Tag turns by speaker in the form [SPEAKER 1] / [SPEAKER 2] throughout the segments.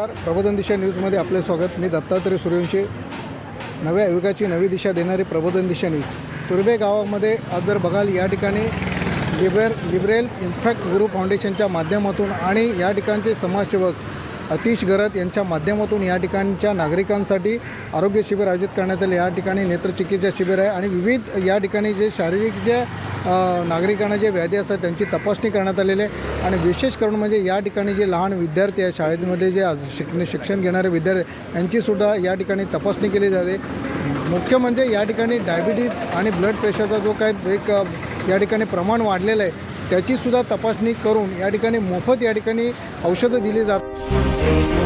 [SPEAKER 1] नमस्कार. प्रबोधन दिशा न्यूजमध्ये आपले स्वागत. मी दत्तात्रय सूर्यवंशी. नव्या युगाची नवी दिशा देणारी प्रबोधन दिशा न्यूज. तुर्बे गावामध्ये आज जर बघाल या ठिकाणी लिबर लिबरेल इम्पॅक्ट गुरु फाउंडेशनच्या माध्यमातून आणि या ठिकाणचे समाजसेवक अतिश गरत यांच्या माध्यमातून या ठिकाणच्या नागरिकांसाठी आरोग्य शिबिर आयोजित करण्यात आले. या ठिकाणी नेत्रचिकित्सा शिबिर आहे आणि विविध या ठिकाणी जे शारीरिक जे नागरिकांना जे व्याधी असतात त्यांची तपासणी करण्यात आलेली आहे. आणि विशेष करून म्हणजे या ठिकाणी जे लहान विद्यार्थी आहे शाळेमध्ये जे आज शिक्षण घेणारे विद्यार्थी यांचीसुद्धा या ठिकाणी तपासणी केली जाते. मुख्य म्हणजे या ठिकाणी डायबिटीज आणि ब्लड प्रेशरचा जो काय एक या ठिकाणी प्रमाण वाढलेलं आहे त्याचीसुद्धा तपासणी करून या ठिकाणी मोफत या ठिकाणी औषधं दिली जात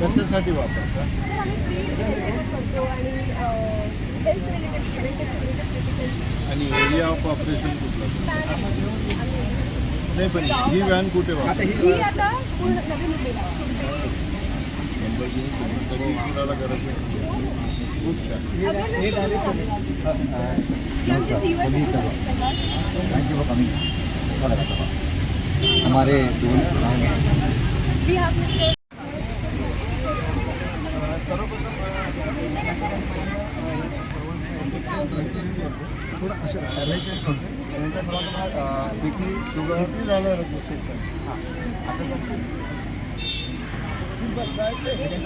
[SPEAKER 2] कशासाठी वापरता?
[SPEAKER 3] सर आम्ही फ्री रिलेटेड करतो आणि हेल्थ रिलेटेड रिलेटेड क्रिटिकल
[SPEAKER 2] आणि एरिया ऑफ ऑपरेशन कुठला? नाही पण ही व्हॅन कुठे वापरता?
[SPEAKER 3] ही आता पूर्ण नवी मुंबईला.
[SPEAKER 2] नंबर घेऊन तुम्ही तरी कुणाला गरज नाही. खूप छान.
[SPEAKER 3] आमचे
[SPEAKER 4] हमारे दोन भाग हैं.
[SPEAKER 3] वी हॅव मिस्टर
[SPEAKER 4] थोडं असं सर्वेक्षण करतो त्यानंतर थोडा तुम्हाला बी पी शुगर
[SPEAKER 2] झालं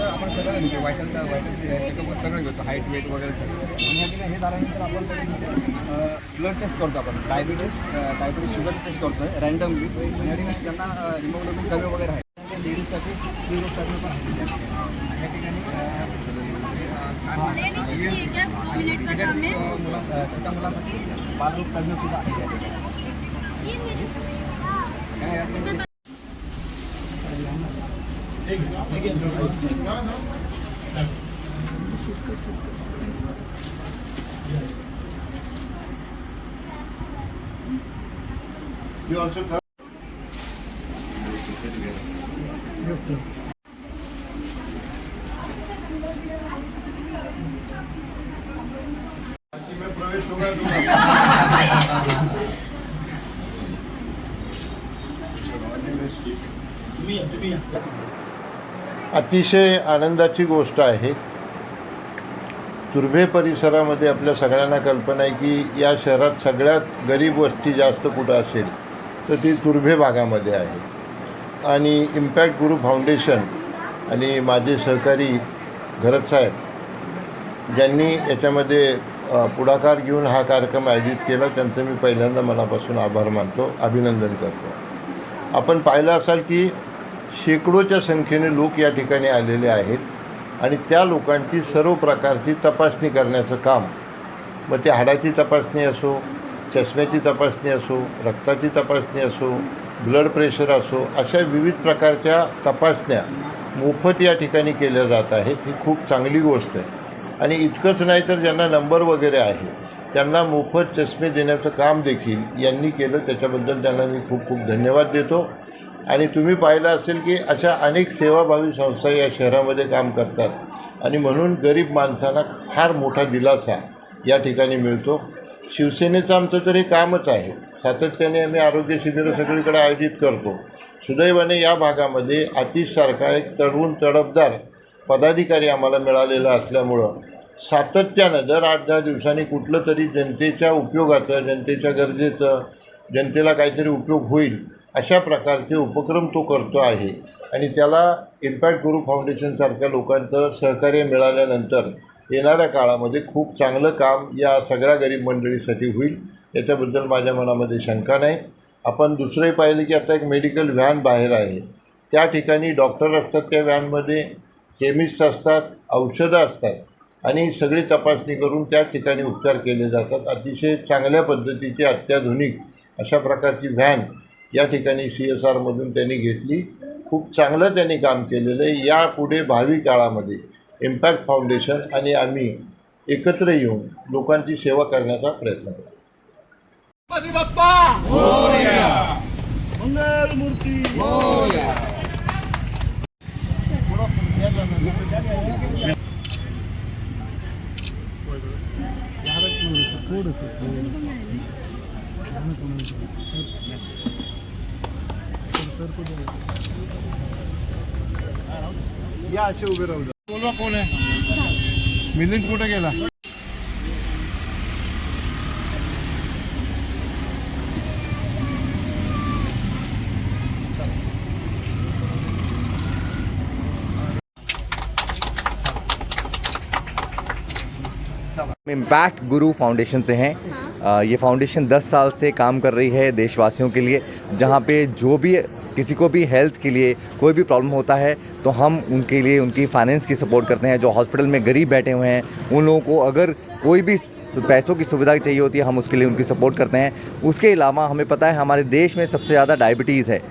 [SPEAKER 4] आपण सगळं म्हणजे वायटलचा वायटल सगळं घेतो हाईट वेट वगैरे सगळं आणि हे झाल्यानंतर आपण ब्लड टेस्ट करतो आपण डायबिटीस डायबिटीस शुगर टेस्ट करतो रँडमली आणि त्यांना हिमोग्लोबिन कमी वगैरे आहे लेडीजसाठी पण आहे या ठिकाणी छोट्या मुलांसाठी सुद्धा आहे
[SPEAKER 2] You also come? अतिशय आनंदाची गोष्ट आहे. तुर्भे परिसरामध्ये आपल्या सगळ्यांना कल्पना आहे की या शहरात सगळ्यात गरीब वस्ती जास्त कुठं असेल तर ती तुर्भे भागामध्ये आहे. आणि इम्पॅक्ट गुरु फाउंडेशन आणि माझे सहकारी घरत साहेब ज्यांनी याच्यामध्ये पुढाकार घेऊन हा कार्यक्रम आयोजित केला त्यांचं मी पहिल्यांदा मनापासून आभार मानतो अभिनंदन करतो. आपण पाहिलं असाल की शेकडोच्या संख्येने लोक या ठिकाणी आलेले आहेत आणि त्या लोकांची सर्व प्रकारची तपासणी करण्याचं काम मग ते हाडाची तपासणी असो चष्म्याची तपासणी असो रक्ताची तपासणी असो ब्लड प्रेशर असो अशा विविध प्रकारच्या तपासण्या मोफत या ठिकाणी केल्या जात आहेत. ही खूप चांगली गोष्ट आहे. आणि इतकंच नाही तर ज्यांना नंबर वगैरे आहे त्यांना मोफत चष्मे देण्याचं काम देखील यांनी केलं. त्याच्याबद्दल त्यांना मी खूप खूप धन्यवाद देतो. आणि तुम्ही पाहिलं असेल की अशा अनेक सेवाभावी संस्था या शहरामध्ये काम करतात. आणि म्हणून गरीब माणसांना फार मोठा दिलासा या ठिकाणी मिळतो. शिवसेनेचं आमचं तर हे कामच आहे. सातत्याने आम्ही आरोग्य शिबिरं सगळीकडे आयोजित करतो. सुदैवाने या भागामध्ये आतिशसारखा एक तडवून तडफदार पदाधिकारी आम्हाला मिळालेला असल्यामुळं सातत्यानं दर आठ दहा दिवसांनी कुठलं तरी जनतेच्या उपयोगाचं जनतेच्या गरजेचं जनतेला काहीतरी उपयोग होईल अशा प्रकारचे उपक्रम तो करतो आहे. आणि त्याला इम्पॅक्ट गुरु फाउंडेशनसारख्या लोकांचं सहकार्य मिळाल्यानंतर येणाऱ्या काळामध्ये खूप चांगलं काम या सगळ्या गरीब मंडळीसाठी होईल. याच्याबद्दल माझ्या मनामध्ये शंका नाही. आपण दुसरंही पाहिलं की आता एक मेडिकल व्हॅन बाहेर आहे. त्या ठिकाणी डॉक्टर असतात त्या व्हॅनमध्ये केमिस्ट असतात औषधं असतात. आणि सगळी तपासणी करून त्या ठिकाणी उपचार केले जातात. अतिशय चांगल्या पद्धतीची अत्याधुनिक अशा प्रकारची व्हॅन या ठिकाणी सी एस आरमधून त्यांनी घेतली. खूप चांगलं त्यांनी काम केलेलं आहे. यापुढे भावी काळामध्ये इम्पॅक्ट फाउंडेशन आणि आम्ही एकत्र येऊन लोकांची सेवा करण्याचा प्रयत्न करू. बोलवा कोण आहे? मिलिंद कुठे गेला?
[SPEAKER 5] इम्पैक्ट गुरु फाउंडेशन से हैं। अ, ये फाउंडेशन 10 साल से काम कर रही है देशवासियों के लिए जहाँ पे जो भी किसी को भी हेल्थ के लिए कोई भी प्रॉब्लम होता है तो हम उनके लिए, उनकी फाइनेंस की सपोर्ट करते हैं। जो हॉस्पिटल में गरीब बैठे हुए हैं, उन लोगों को अगर कोई भी पैसों की सुविधा चाहिए होती है, हम उसके लिए उनकी सपोर्ट करते हैं। उसके अलावा हमें पता है, हमारे देश में सबसे ज़्यादा डायबिटीज़ है।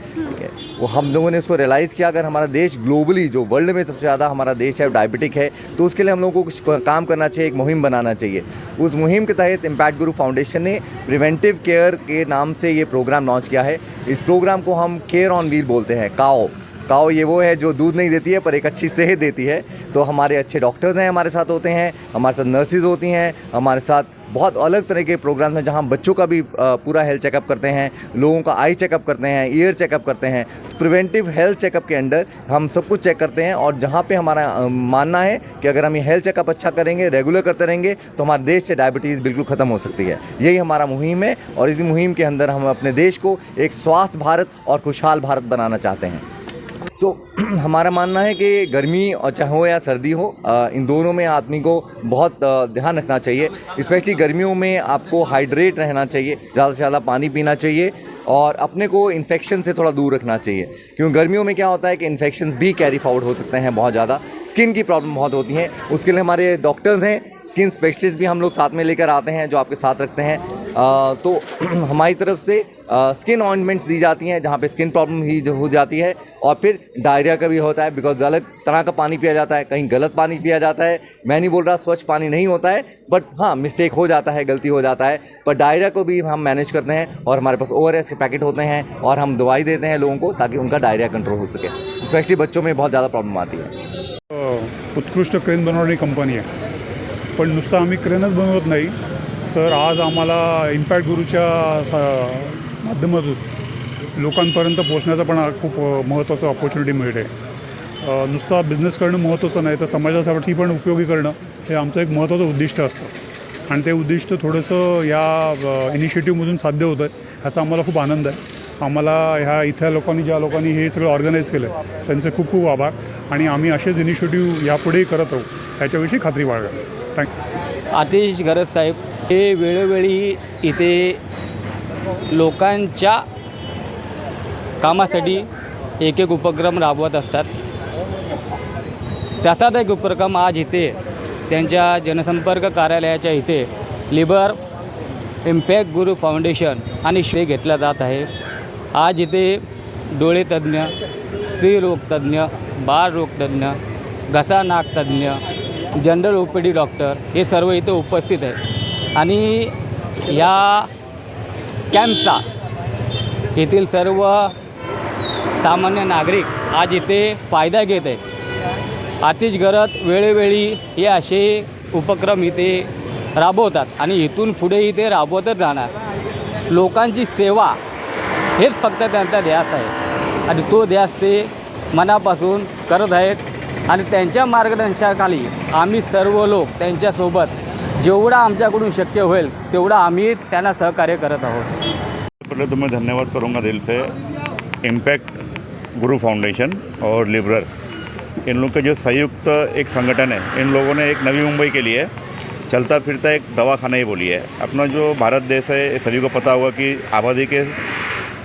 [SPEAKER 5] वो हम लोगों ने उसको रियलाइज़ किया, अगर हमारा देश ग्लोबली जो वर्ल्ड में सबसे ज़्यादा हमारा देश है डायबिटिक है तो उसके लिए हम लोगों को कुछ काम करना चाहिए, एक मुहिम बनाना चाहिए। उस मुहिम के तहत इम्पैक्ट गुरु फाउंडेशन ने प्रिवेंटिव केयर के नाम से ये प्रोग्राम लॉन्च किया है। इस प्रोग्राम को हम केयर ऑन व्हील बोलते हैं काओ काओ ये वो है जो दूध नहीं देती है, पर एक अच्छी सेहत देती है। तो हमारे अच्छे डॉक्टर्स हैं, हमारे साथ होते हैं, हमारे साथ नर्सिज होती हैं, हमारे साथ बहुत अलग तरह के प्रोग्राम हैं, जहाँ बच्चों का भी पूरा हेल्थ चेकअप करते हैं, लोगों का आई चेकअप करते हैं, ईयर चेकअप करते हैं। तो प्रिवेंटिव हेल्थ चेकअप के अंडर हम सब कुछ चेक करते हैं और जहाँ पे हमारा मानना है कि अगर हम ये हेल्थ चेकअप अच्छा करेंगे, रेगुलर करते रहेंगे तो हमारे देश से डायबिटीज़ बिल्कुल ख़त्म हो सकती है। यही हमारा मुहिम है और इसी मुहिम के अंदर हम अपने देश को एक स्वास्थ्य भारत और खुशहाल भारत बनाना चाहते हैं। सो हमारा मानना है कि गर्मी चाहे हो या सर्दी हो इन दोनों में आदमी को बहुत ध्यान रखना चाहिए। स्पेशली गर्मियों में आपको हाइड्रेट रहना चाहिए ज़्यादा से ज़्यादा पानी पीना चाहिए और अपने को इन्फेक्शन से थोड़ा दूर रखना चाहिए। क्योंकि गर्मियों में क्या होता है कि इन्फेक्शन भी कैरी फॉरवर्ड हो सकते हैं बहुत ज़्यादा। स्किन की प्रॉब्लम बहुत होती हैं। उसके लिए हमारे डॉक्टर्स हैं स्किन स्पेशलिस्ट भी हम लोग साथ में लेकर आते हैं जो आपके साथ रखते हैं। अ, तो हमारी तरफ़ से स्किन ऑइंटमेंट्स दी जाती हैं, जहाँ पे स्किन प्रॉब्लम ही हो जाती है, और फिर डायरिया का भी होता है बिकॉज़ अलग तरह का पानी पिया जाता है, कहीं गलत पानी पिया जाता है। मैं नहीं बोल रहा स्वच्छ पानी नहीं होता है बट हाँ मिस्टेक हो जाता है, गलती हो जाता है, पर डायरिया को भी हम मैनेज करते हैं, और हमारे पास ओआरएस के पैकेट होते हैं, और हम दवाई देते हैं लोगों को, ताकि उनका डायरिया कंट्रोल हो सके। स्पेशली बच्चों में बहुत ज़्यादा प्रॉब्लम आती है।
[SPEAKER 6] उत्कृष्ट क्रेन बनवणारी कंपनी आहे. पण नुसतं आम्ही क्रेनच बनवत नाही, तर आज आम्हाला इम्पॅक्ट सा- माध्यमातून लोकांपर्यंत पोचण्याचा पण खूप महत्त्वाचं ऑपॉर्च्युनिटी मिळते. नुसता बिझनेस करणं महत्त्वाचं नाही तर समाजासाठी पण उपयोगी करणं हे आमचं एक महत्त्वाचं उद्दिष्ट असतं. आणि ते उद्दिष्ट थोडंसं या इनिशिएटिव्हमधून साध्य होतं आहे ह्याचा आम्हाला खूप आनंद आहे. आम्हाला ह्या इथल्या लोकांनी ज्या लोकांनी हे सगळं ऑर्गनाईज केलं आहे त्यांचे खूप खूप आभार. आणि आम्ही असेच इनिशिएटिव्ह यापुढेही करत राहू ह्याच्याविषयी खात्री बाळगा थँक्यू
[SPEAKER 7] आतिश गरज साहेब हे वेळोवेळी इथे लोकांच्या कामासाठी एक एक उपक्रम राबवत असतात. त्याचाच एक उपक्रम आज इथे त्यांच्या जनसंपर्क कार्यालयाच्या इथे लिबर इम्पॅक्ट गुरु फाउंडेशन आणि श्रेय घेतला जात आहे. आज इथे डोळे तज्ज्ञ स्त्रीरोगतज्ञ बाळरोगतज्ञ घसा नाक general O P D doctor हे सर्व इथे उपस्थित आहेत. आणि या कॅम्पचा. येथील सर्व सामान्य नागरिक आज इथे फायदा घेत आहेत. आतिश गरज वेळोवेळी हे असे उपक्रम इथे राबवतात आणि इथून पुढेही ते राबवतच राहणार. लोकांची सेवा हेच फक्त त्यांचा ध्यास आहे. आणि तो ध्यास ते मनापासून करत आहेत. आणि त्यांच्या मार्गदर्शनाखाली आम्ही सर्व लोक त्यांच्यासोबत जेवढा आमच्याकडून शक्य होईल, तेवढा आम्ही त्यांना सहकार्य आहोत.
[SPEAKER 8] पहले तो मैं धन्यवाद करूँगा दिल से इम्पैक्ट गुरु फाउंडेशन और लिबरर इन लोग का जो संयुक्त एक संगठन है, इन लोगों ने एक नवी मुंबई के लिए चलता फिरता एक दवाखाना ही बोली है। अपना जो भारत देश है सभी को पता होगा कि आबादी के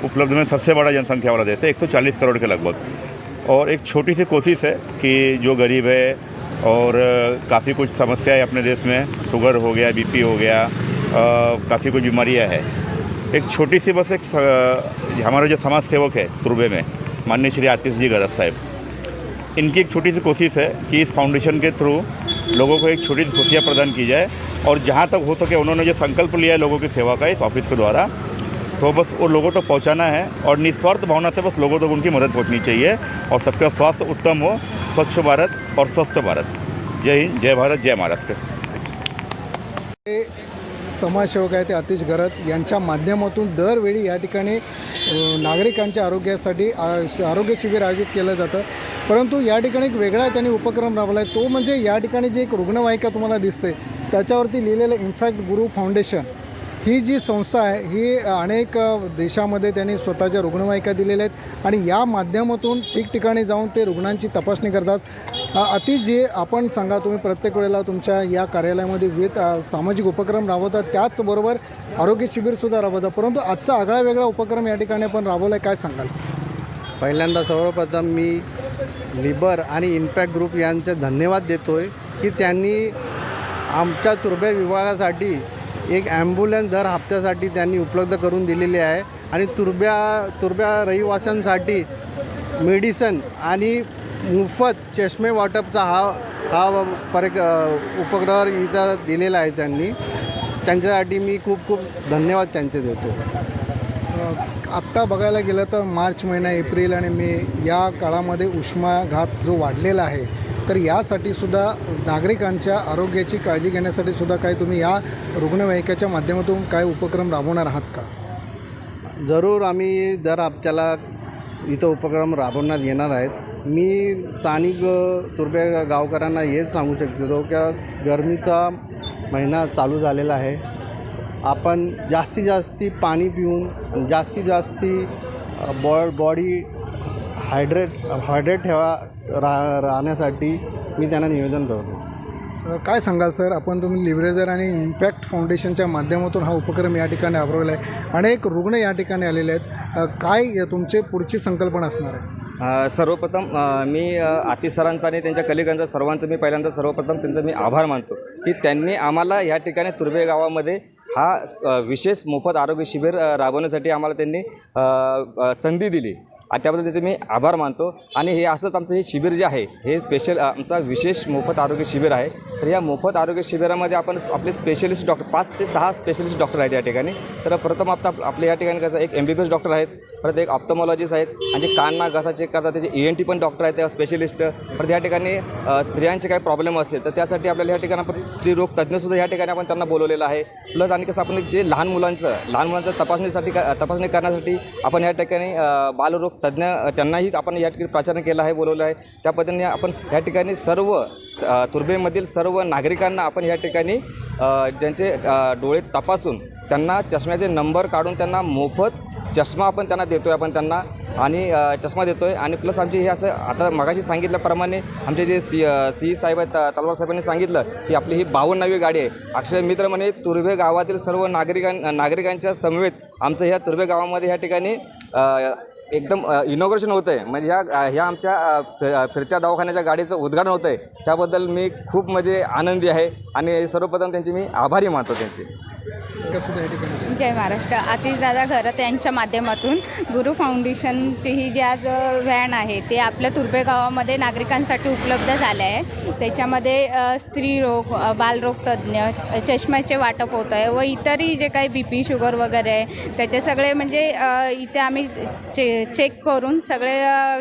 [SPEAKER 8] उपलब्ध में सबसे बड़ा जनसंख्या वाला देश है 140 करोड़ के लगभग। और एक छोटी सी कोशिश है कि जो गरीब है और काफ़ी कुछ समस्याएँ अपने देश में, शुगर हो गया, बीपी हो गया काफ़ी कुछ बीमारियाँ हैं। एक छोटी सी बस एक हमारे जो समाज सेवक है तुर्बे में, माननीय श्री आतिश जी गरज साहब, इनकी एक छोटी सी कोशिश है कि इस फाउंडेशन के थ्रू लोगों को एक छोटी सी खुशियाँ प्रदान की जाए और जहाँ तक हो सके उन्होंने जो संकल्प लिया है लोगों की सेवा का, इस ऑफ़िस के द्वारा तो बस वो लोगों तक पहुंचाना है और निस्वार्थ भावना से बस लोगों तक उनकी मदद पहुंचनी चाहिए और सबका स्वास्थ्य उत्तम हो स्वच्छ भारत और स्वस्थ भारत। जय हिंद जय भारत जय महाराष्ट्र।
[SPEAKER 1] समाजसेवक आहेत ते अतिश गरत यांच्या माध्यमातून दरवेळी या ठिकाणी नागरिकांच्या आरोग्यासाठी आरोग्य शिबिर आयोजित केलं जातं. परंतु या ठिकाणी एक वेगळा त्यांनी उपक्रम राबवला आहे तो म्हणजे या ठिकाणी जी एक रुग्णवाहिका तुम्हाला दिसते त्याच्यावरती लिहिलेलं इन्फॅक्ट गुरु फाउंडेशन ही जी संस्था आहे ही अनेक देशामध्ये त्यांनी स्वतःच्या रुग्णवाहिका दिलेल्या आहेत आणि या माध्यमातून ठिकठिकाणी जाऊन ते रुग्णांची तपासणी करतात. अति जे आपण सांगा तुम्ही प्रत्येक वेळेला तुमच्या या कार्यालयामध्ये विविध सामाजिक उपक्रम राबवतात त्याचबरोबर आरोग्य शिबिरसुद्धा राबवतात. परंतु आजचा आगळा वेगळा उपक्रम या ठिकाणी आपण राबवला आहे काय सांगाल?
[SPEAKER 9] पहिल्यांदा सर्वप्रथम मी लिबर आणि इम्पॅक्ट ग्रुप यांचे धन्यवाद देतो आहे की त्यांनी आमच्या तुर्भे विभागासाठी एक ॲम्ब्युलन्स दर हप्त्यासाठी त्यांनी उपलब्ध करून दिलेली आहे. आणि तुर्ब्या तुर्ब्या रहिवाशांसाठी मेडिसन आणि मोफत चष्मे वाटपचा हा हा परे उपग्रह इथं दिलेला आहे त्यांनी. त्यांच्यासाठी मी खूप खूप धन्यवाद त्यांचे देतो.
[SPEAKER 1] आत्ता बघायला गेलं तर मार्च महिना एप्रिल आणि मे या काळामध्ये उष्माघात जो वाढलेला आहे तर यासाठी सुद्धा नागरिकांच्या आरोग्याची काळजी घेण्यासाठी सुद्धा काय तुम्ही या रुग्णवाहिकेच्या माध्यमातून काय उपक्रम राबवणार आहात का?
[SPEAKER 9] जरूर आम्ही दर हप्त्याला इथं उपक्रम राबवण्यात येणार आहेत. मी स्थानिक तुर्बे गावकऱ्यांना हेच सांगू शकतो की गरमीचा महिना चालू झालेला आहे. आपण जास्तीत जास्ती पाणी पिऊन जास्तीत जास्ती बॉ बॉडी हायड्रेट हायड्रेट ठेवा रा राहण्यासाठी मी त्यांना निवेदन करतो.
[SPEAKER 1] काय सांगाल सर? आपण तुम्ही लिव्हरेजर आणि इम्पॅक्ट फाउंडेशनच्या माध्यमातून हा उपक्रम या ठिकाणी राबवला आहे. अनेक रुग्ण या ठिकाणी आलेले आहेत. काय तुमचे पुढची संकल्पना असणार आहे?
[SPEAKER 4] सर्वप्रथम मी अ, आतिश सरांचा आणि त्यांच्या कलिगांचा सर्वांचं मी पहिल्यांदा सर्वप्रथम त्यांचं मी आभार मानतो की त्यांनी आम्हाला या ठिकाणी तुर्भे गावामध्ये हा विशेष मोफत आरोग्य शिबिर राबवण्यासाठी आम्हाला त्यांनी संधी दिली. आणि त्याबद्दल त्याचे मी आभार मानतो. आणि हे असंच आमचं हे शिबिर जे आहे हे स्पेशल आमचा विशेष मोफत आरोग्य शिबिर आहे. तर या मोफत आरोग्य शिबिरामध्ये आपण आपले स्पेशलिस्ट डॉक्टर पाच ते सहा स्पेशलिस्ट डॉक्टर आहेत या ठिकाणी. तर प्रथम आता आपल्या या ठिकाणी कसं एक M B B S doctor आहेत परत एक ऑप्थमॉलॉजिस्ट आहेत आणि जे कान घसा चेक करतात त्याचे ई एन टी पण डॉक्टर आहेत स्पेशलिस्ट परत या ठिकाणी स्त्रियांचे काही प्रॉब्लेम असतील तर त्यासाठी आपल्याला या ठिकाणी आपण स्त्रीरोग तज्ज्ञसुद्धा या ठिकाणी आपण त्यांना बोलवलेलं आहे. प्लस आणि कसं आपण जे लहान मुलांचं लहान मुलांचं तपासणीसाठी तपासणी करण्यासाठी आपण या ठिकाणी बालरोग तज्ज्ञ त्यांनाही आपण या ठिकाणी प्राचार्य केलं आहे बोलवलं आहे. त्या पद्धतीने आपण या ठिकाणी सर्व तुर्बेमधील सर्व नागरिकांना आपण या ठिकाणी ज्यांचे डोळे तपासून त्यांना चष्म्याचे नंबर काढून त्यांना मोफत चष्मा आपण त्यांना देतो आहे आपण त्यांना. आणि चष्मा देतो आहे आणि प्लस आमचे हे असं आता मगाशी सांगितल्याप्रमाणे आमचे जे सी सी साहेब आहेत तलवार साहेबांनी सांगितलं की आपली ही बावन्नावी गाडी आहे. अक्षय मित्र म्हणे तुर्भे गावातील सर्व नागरिकां नागरिकांच्या समवेत आमचं ह्या तुर्भे गावामध्ये ह्या ठिकाणी एकदम इनॉग्रेशन होतं आहे म्हणजे ह्या ह्या आमच्या फिर- फिरत्या दवाखान्याच्या गाडीचं उद्घाटन होतं आहे त्याबद्दल मी खूप म्हणजे आनंदी आहे. आणि सर्वप्रथम त्यांचे मी आभारी मानतो त्यांचे.
[SPEAKER 1] सुद्धा या ठिकाणी
[SPEAKER 10] जय महाराष्ट्र. आतिशदादा घरत यांच्या माध्यमातून गुरु फाउंडेशनची ही जी आज व्हॅन आहे ते आपल्या तुर्भे गावामध्ये नागरिकांसाठी उपलब्ध झाले आहे. त्याच्यामध्ये स्त्रीरोग बालरोग तज्ज्ञ चष्म्याचे वाटप होत आहे व इतरही जे काही बी पी शुगर वगैरे आहे त्याचे सगळे म्हणजे इथे आम्ही चे चेक करून सगळे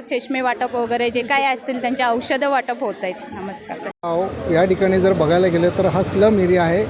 [SPEAKER 10] चष्मे वाटप वगैरे जे काही असतील त्यांचे औषधं वाटप होत आहेत. नमस्कार.
[SPEAKER 1] या ठिकाणी जर बघायला गेलं तर हा स्लम एरिया आहे.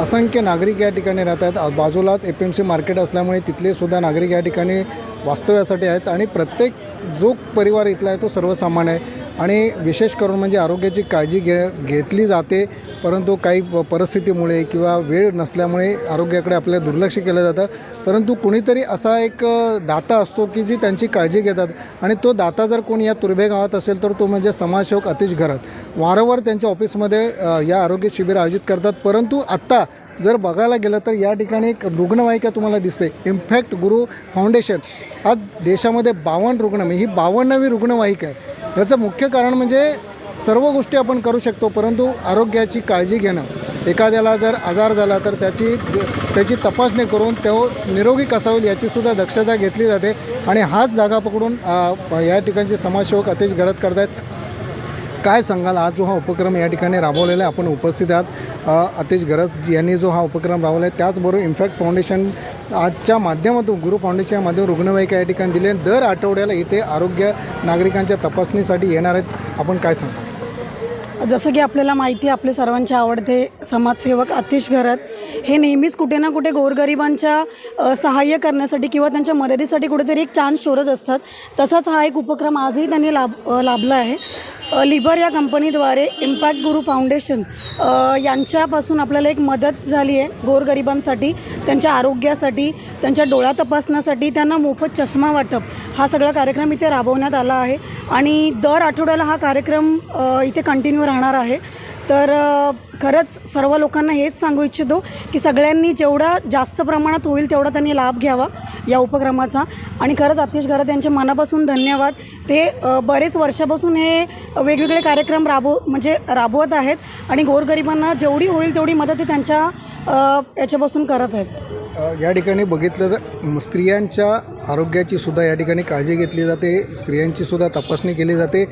[SPEAKER 1] असंख्य नागरिक या ठिकाणी राहतात आहेत. बाजूलाच एफ एम सी मार्केट असल्यामुळे तिथले सुद्धा नागरिक या ठिकाणी वास्तव्यासाठी आहेत. आणि प्रत्येक जो परिवार इथला आहे तो सर्वसामान्य आहे. आणि विशेष करून म्हणजे आरोग्याची काळजी घे घेतली जाते परंतु काही प- परिस्थितीमुळे किंवा वेळ नसल्यामुळे आरोग्याकडे आपल्याला दुर्लक्ष केलं जातं. परंतु कुणीतरी असा एक दाता असतो की जी त्यांची काळजी घेतात. आणि तो दाता जर कोणी या तुर्भे गावात असेल तर तो म्हणजे समाजसेवक अतिश घरात. वारंवार त्यांच्या ऑफिसमध्ये या आरोग्य शिबिर आयोजित करतात. परंतु आत्ता जर बघायला गेलं तर या ठिकाणी एक रुग्णवाहिका तुम्हाला दिसते. इम्फॅक्ट गुरु फाउंडेशन आज देशामध्ये बावन्न रुग्ण म्हणजे ही बावन्नावी रुग्णवाहिका आहे. याचं मुख्य कारण म्हणजे सर्व गोष्टी आपण करू शकतो परंतु आरोग्याची काळजी घेणं. एखाद्याला जर आजार झाला तर त्याची त्याची तपासणी करून तो निरोगी कसा होईल याचीसुद्धा दक्षता घेतली जाते. आणि हाच धागा पकडून या ठिकाणचे समाजसेवक अतिश घरात करतायत. काय सांगाल? आज जो हा उपक्रम या ठिकाणी राबवलेला आहे आपण उपस्थित आहात. अतिश गरज यांनी जो हा उपक्रम राबवला आहे त्याचबरोबर इम्फॅक्ट फाउंडेशन आजच्या माध्यमातून गुरु फाउंडेशनच्या माध्यमातून रुग्णवाहिका या ठिकाणी दिली दर आठवड्याला इथे आरोग्य नागरिकांच्या तपासणीसाठी येणार आहेत. आपण काय सांगाल?
[SPEAKER 11] जसं की आपल्याला माहिती आहे आपले सर्वांचे आवडते समाजसेवक अतिश घरत हे नेहमीच कुठे ना कुठे गोरगरिबांच्या सहाय्य करण्यासाठी किंवा त्यांच्या मदतीसाठी कुठेतरी एक चान्स शोधत असतात. तसाच हा एक उपक्रम आजही त्यांनी लाभ लाभला आहे. लिबर या कंपनीद्वारे इम्पॅक्ट गुरु फाउंडेशन यांच्यापासून आपल्याला एक मदत झाली आहे गोरगरिबांसाठी त्यांच्या आरोग्यासाठी त्यांच्या डोळा तपासण्यासाठी त्यांना मोफत चष्मा वाटप हा सगळा कार्यक्रम इथे राबवण्यात आला आहे. आणि दर आठवड्याला हा कार्यक्रम इथे कंटिन्यू राहणार आहे. तर खरंच सर्व लोकांना हेच सांगू इच्छितो की सगळ्यांनी जेवढा जास्त प्रमाणात होईल तेवढा त्यांनी लाभ घ्यावा या उपक्रमाचा. आणि खरंच अतिश घरात यांच्या मनापासून धन्यवाद. ते बरेच वर्षापासून हे वेगवेगळे कार्यक्रम राबव म्हणजे राबवत आहेत आणि गोरगरिबांना जेवढी होईल तेवढी मदत ते त्यांच्या याच्यापासून करत आहेत.
[SPEAKER 1] या ठिकाणी बघितलं तर स्त्रियांच्या आरोग्याची सुद्धा या ठिकाणी काळजी घेतली जाते. स्त्रियांची सुद्धा तपासणी केली जाते.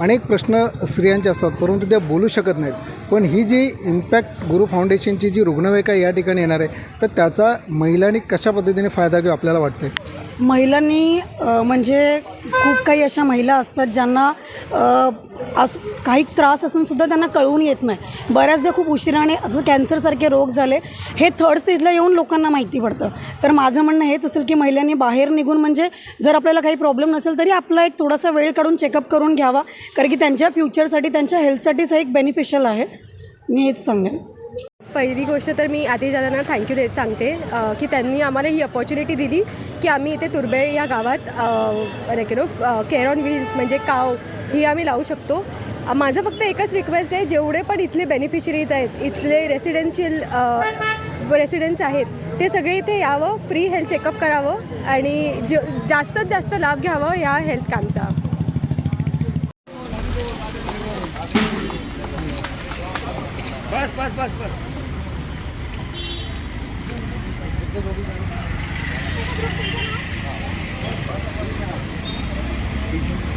[SPEAKER 1] अनेक प्रश्न स्त्रियांचे असतात परंतु त्या बोलू शकत नाहीत. पण ही जी इम्पॅक्ट गुरु फाउंडेशनची जी रुग्णवेका या ठिकाणी येणार आहे तर त्याचा महिलांनी कशा पद्धतीने फायदा घेऊ आपल्याला वाटते
[SPEAKER 11] महिलांनी म्हणजे खूप काही अशा महिला असतात ज्यांना अस काही त्रास असून सुद्धा त्यांना कळवून येत नाही. बऱ्याचदा खूप उशिराने असं कॅन्सरसारखे रोग झाले हे थर्ड स्टेजला येऊन लोकांना माहिती पडतं. तर माझं म्हणणं हेच असेल की महिलांनी बाहेर निघून म्हणजे जर आपल्याला काही प्रॉब्लेम नसेल तरी आपला एक थोडासा वेळ काढून चेकअप करून घ्यावा. कारण की त्यांच्या फ्युचरसाठी त्यांच्या हेल्थसाठीच हे एक बेनिफिशियल आहे. मी हेच सांगेन.
[SPEAKER 3] पहिली गोष्ट तर मी आधी दादांना थँक्यू देत सांगते की त्यांनी आम्हाला ही अपॉर्च्युनिटी दिली की आम्ही इथे तुर्बे या गावात like you know care on wheels म्हणजे काव ही आम्ही लावू शकतो. माझं फक्त एकच रिक्वेस्ट आहे जेवढे पण इथले बेनिफिशरीज आहेत इथले रेसिडेन्शियल रेसिडेंट्स आहेत ते सगळे इथे यावं फ्री हेल्थ चेकअप करावं आणि जे जास्तीत जास्त लाभ घ्यावं या हेल्थ कॅम्पचा
[SPEAKER 4] बस बस बस बस Thank you.